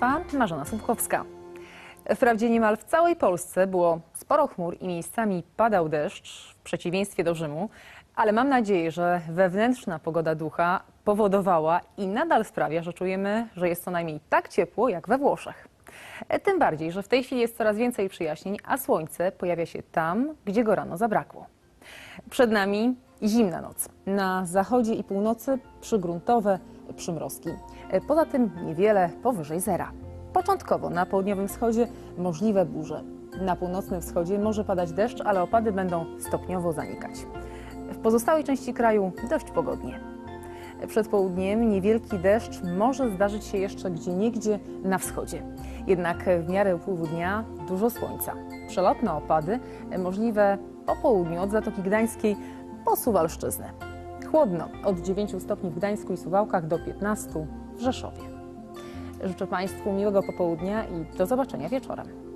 Państwa, Marzena Słupkowska. Wprawdzie niemal w całej Polsce było sporo chmur i miejscami padał deszcz, w przeciwieństwie do Rzymu, ale mam nadzieję, że wewnętrzna pogoda ducha powodowała i nadal sprawia, że czujemy, że jest co najmniej tak ciepło jak we Włoszech. E, Tym bardziej, że w tej chwili jest coraz więcej przyjaśnień, a słońce pojawia się tam, gdzie go rano zabrakło. Przed nami zimna noc. Na zachodzie i północy przygruntowe przymrozki. Poza tym niewiele powyżej zera. Początkowo na południowym wschodzie możliwe burze. Na północnym wschodzie może padać deszcz, ale opady będą stopniowo zanikać. W pozostałej części kraju dość pogodnie. Przed południem niewielki deszcz może zdarzyć się jeszcze gdzieniegdzie na wschodzie. Jednak w miarę upływu dnia dużo słońca. Przelotne opady możliwe po południu od Zatoki Gdańskiej po Suwalszczyznę. Chłodno od 9 stopni w Gdańsku i Suwałkach do 15 w Rzeszowie. Życzę Państwu miłego popołudnia i do zobaczenia wieczorem.